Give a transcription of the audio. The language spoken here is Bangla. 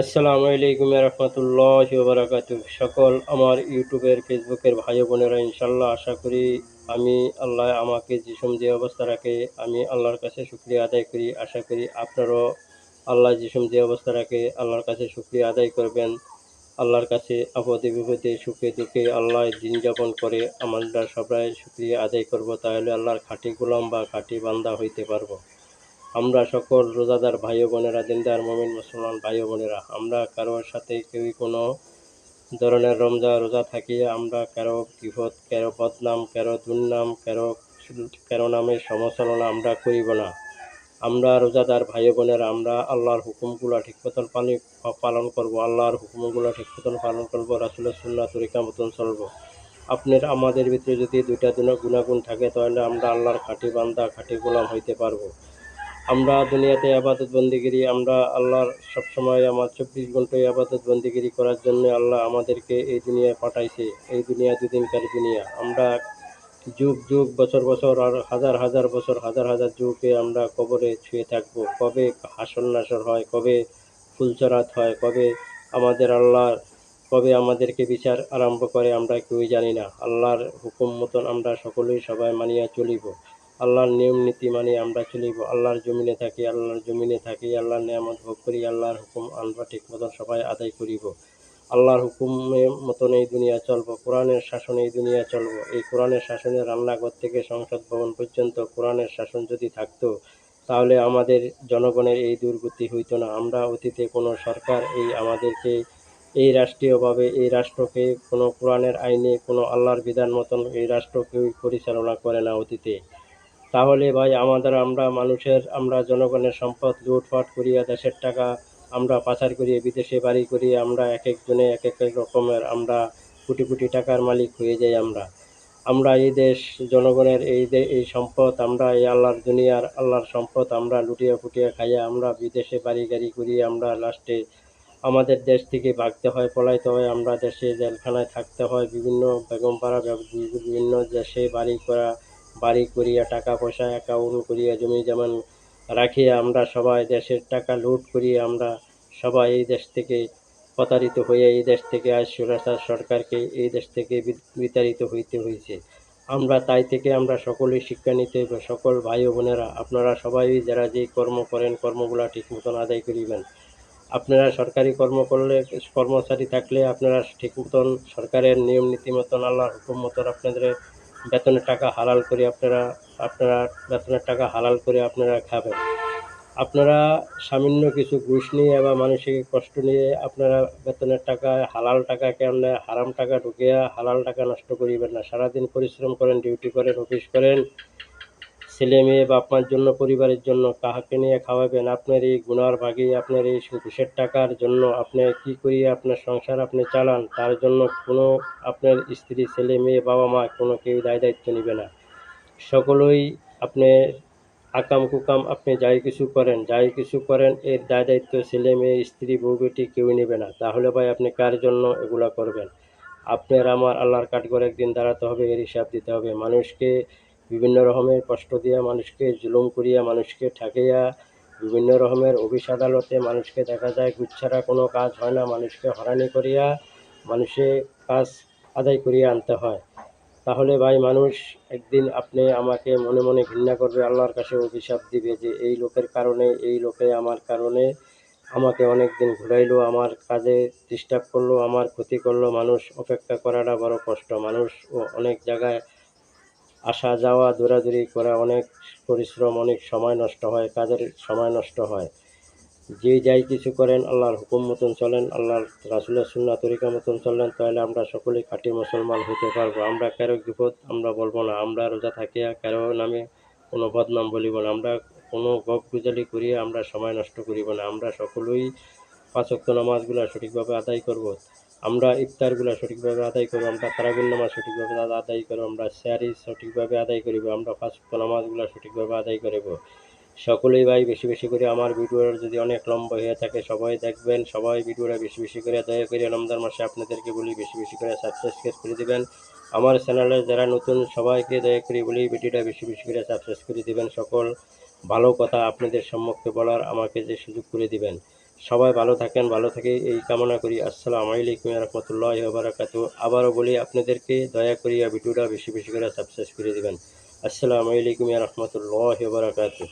আসসালামু আলাইকুম রহমতুল্লাহ বারাকাতু সকল আমার ইউটিউবের, ফেসবুকের ভাই বোনেরা ইনশাল্লাহ আশা করি আমি আল্লাহ আমাকে যিসম যে অবস্থা রাখে, আমি আল্লাহর কাছে শুক্রিয়া আদায় করি। আশা করি আপনারাও আল্লাহ যিসম যে অবস্থা রাখে, আল্লাহর কাছে শুক্রিয়া আদায় করবেন। আল্লাহর কাছে আপদে বিপদে, সুখে দুঃখে আল্লাহ দিন যাপন করে আমরা সবাই শুক্রিয়া আদায় করব। তাহলে আল্লাহর খাঁটি গোলাম বা খাঁটি বান্দা হইতে পারব। আমরা সকল রোজাদার ভাই বোনেরা দিনদার, মমিন, মুসলমান ভাই বোনেরা আমরা কারোর সাথে কেউই কোনো ধরনের রমজা রোজা থাকিয়ে আমরা কারও বিপদ কারও বদনাম, কারও দুর্নাম, কারও কারও নামে সমালোচনা আমরা করিব না। আমরা রোজাদার ভাই বোনেরা আমরা আল্লাহর হুকুমগুলো ঠিক মতন পানি পালন করব, আল্লাহর হুকুমগুলো ঠিক মতন পালন করব, রাসুলের সুন্না তরিকা মতন চলবো। আপনার আমাদের ভিতরে যদি দুইটা দিনের গুণাগুণ থাকে, তাহলে আমরা আল্লাহর খাঁটি বান্দা, খাঁটি গোলাম হইতে পারব। আমরা দুনিয়াতে আবাদত বন্দিগিরি, আমরা আল্লাহর সবসময় আমার চব্বিশ ঘন্টায় আবাদত বন্দিগিরি করার জন্য আল্লাহ আমাদেরকে এই দুনিয়ায় পাঠাইছে। এই দুনিয়া দুদিনকার দুনিয়া। আমরা যুগ যুগ, বছর বছর আর হাজার হাজার বছর, হাজার হাজার যুগে আমরা কবরে ছুঁয়ে থাকব। কবে হাসন নাসর হয়, কবে ফুলচরাত হয়, কবে আমাদের আল্লাহর, কবে আমাদেরকে বিচার আরম্ভ করে, আমরা কেউই জানি না। আল্লাহর হুকুম মতন আমরা সকলেই সবাই মানিয়া চলিব। আল্লাহর নিয়ম নীতি মানে আমরা চলিব, আল্লাহর জমিনে থাকি, আল্লাহর জমিনে থাকি, আল্লাহর নিয়ামত ভোগ করি, আল্লাহর হুকুম আমরা ঠিক মতন সবাই আদায় করিব। আল্লাহর হুকুমের মতন এই দুনিয়া চলবো, কোরআনের শাসনে এই দুনিয়া চলবো। এই কোরআনের শাসনে রান্নাঘর থেকে সংসদ ভবন পর্যন্ত কোরআনের শাসন যদি থাকতো, তাহলে আমাদের জনগণের এই দুর্গতি হইতো না। আমরা অতীতে কোনো সরকার এই আমাদেরকে এই রাষ্ট্রীয়ভাবে, এই রাষ্ট্রকে কোনো কোরআনের আইনে, কোনো আল্লাহর বিধান মতন এই রাষ্ট্রকেই পরিচালনা করে না অতীতে। তাহলে ভাই আমাদের আমরা মানুষের, আমরা জনগণের সম্পদ লুটপাট করিয়া দেশের টাকা আমরা পাচার করিয়ে বিদেশে বাড়ি করিয়ে আমরা এক একজনে এক এক রকমের আমরা কোটি কোটি টাকার মালিক হয়ে যাই আমরা। আমরা এই দেশ, জনগণের এই এই সম্পদ আমরা, এই আল্লাহর দুনিয়ার আল্লাহর সম্পদ আমরা লুটিয়া ফুটিয়া খাইয়া আমরা বিদেশে বাড়ি গাড়ি করিয়ে আমরা লাস্টে আমাদের দেশ থেকে ভাগতে হয়, পলাইতে হয়, আমরা দেশে জেলখানায় থাকতে হয়, বিভিন্ন বেগমপাড়া বিভিন্ন দেশে বাড়ি করা বাড়ি করিয়া টাকা পয়সা অ্যাকাউন্ট করিয়া জমি যেমন রাখিয়া আমরা সবাই দেশের টাকা লুট করিয়া আমরা সবাই এই দেশ থেকে প্রতারিত হয়ে এই দেশ থেকে আজ সুরাচার সরকারকে এই দেশ থেকে বিতাড়িত হইতে হয়েছে আমরা তাই থেকে আমরা সকলেই শিক্ষা নিতে সকল ভাই বোনেরা, আপনারা সবাই যারা যে কর্ম করেন, কর্মগুলা ঠিক মতন আদায় করিবেন। আপনারা সরকারি কর্ম করলে, কর্মচারী থাকলে আপনারা ঠিক মতন সরকারের নিয়ম, নীতি মতন, আল্লাহর হুকুম মতন আপনাদের বেতনের টাকা হালাল করে আপনারা আপনারা বেতনের টাকা হালাল করে আপনারা খাবেন। আপনারা সামান্য কিছু ঘুষ নিয়ে বা মানসিক কষ্ট নিয়ে আপনারা বেতনের টাকা, হালাল টাকা কেমনে হারাম টাকা ঢুকিয়া হালাল টাকা নষ্ট করিবেন না। সারাদিন পরিশ্রম করেন, ডিউটি করেন, অফিস করেন ছেলে মেয়ে বাপ মার জন্য, পরিবারের জন্য কাহাকে নিয়ে খাওয়াবেন? আপনার এই গুনার ভাগে, আপনার এই ঘুষের টাকার জন্য আপনি কি করিয়ে আপনার সংসার আপনি চালান? তার জন্য কোনো আপনার স্ত্রী ছেলে মেয়ে বাবা মা কোনো কেউ দায় দায়িত্ব নেবে না। সকলেই আপনি আকাম কুকাম আপনি যাই কিছু করেন, যাই কিছু করেন, এর দায় দায়িত্ব ছেলে মেয়ে স্ত্রী, বউ, বেটি কেউ নেবে না। তাহলে ভাই আপনি কার জন্য এগুলা করবেন? আপনার আমার আল্লাহর কাঠগড় একদিন দাঁড়াতে হবে, এর হিসাব দিতে হবে। মানুষকে বিভিন্ন রকমের কষ্ট দিয়া মানুষকে জুলুম করিয়া মানুষকে ঠাকিয়া বিভিন্ন রকমের অফিস আদালতে মানুষকে দেখা যায় গুচ্ছারা কোনো কাজ হয় না, মানুষকে হরানি করিয়া মানুষে কাজ আদায় করিয়া আনতে হয়। তাহলে ভাই মানুষ একদিন আপনি আমাকে মনে মনে ঘৃণা করবে, আল্লাহর কাছে অভিশাপ দিবে যে এই লোকের কারণে, এই লোকে আমার কারণে আমাকে অনেক দিন ঘুরাইলো, আমার কাজে ডিস্টার্ব করল, আমার ক্ষতি করল। মানুষ অপেক্ষা করাটা বড় কষ্ট। মানুষ অনেক জায়গায় আসা, যাওয়া, দৌড়াদৌড়ি করা অনেক পরিশ্রম, অনেক সময় নষ্ট হয়, কাজের সময় নষ্ট হয়। যে যাই কিছু করেন, আল্লাহর হুকুম মতন চলেন, আল্লাহর রাসুলের সুন্না তরিকা মতন চলেন, তাহলে আমরা সকলেই খাঁটি মুসলমান হতে পারব। আমরা কারও বিপদ আমরা বলব না, আমরা রোজা থাকিয়া কারও নামে কোনো বদনাম বলিব না। আমরা কোনো গপ গুজালি করিয়া আমরা সময় নষ্ট করিব না। আমরা সকলেই পাঁচক্ত নামাজগুলো সঠিকভাবে আদায় করব। আমরা ইফতারগুলো সঠিকভাবে আদায় করব, আমরা তারাবিন নামাজ সঠিকভাবে আদায় করব, আমরা স্যারি সঠিকভাবে আদায় করিব, আমরা পাঁচক্ত নামাজগুলো সঠিকভাবে আদায় করিব। সকলেই ভাই বেশি বেশি করে আমার ভিডিওর যদি অনেক লম্বা হয়ে থাকে, সবাই দেখবেন, সবাই ভিডিওটা বেশি বেশি করে দয়া করে রমজান মাসে আপনাদেরকে বলি, বেশি বেশি করে সাবস্ক্রাইব করে দেবেন। আমার চ্যানেলে যারা নতুন, সবাইকে দয়া করে বলি, ভিডিওটা বেশি বেশি করে সাবস্ক্রাইব করে দেবেন। সকল ভালো কথা আপনাদের সম্মুখে বলার আমাকে যে সুযোগ করে দিবেন। সবাই ভালো থাকেন, ভালো থাকে এই কামনা করি। আসসালামু আলাইকুম রহমতুল্লাহ বারাকাত আবারও বলি, আপনাদেরকে দয়া করিয়া ভিডিওটা বেশি বেশি করে সাবস্ক্রাইব করে দেবেন। আসসালামু আলাইকুম রহমতুল্লাহ বারাকাতু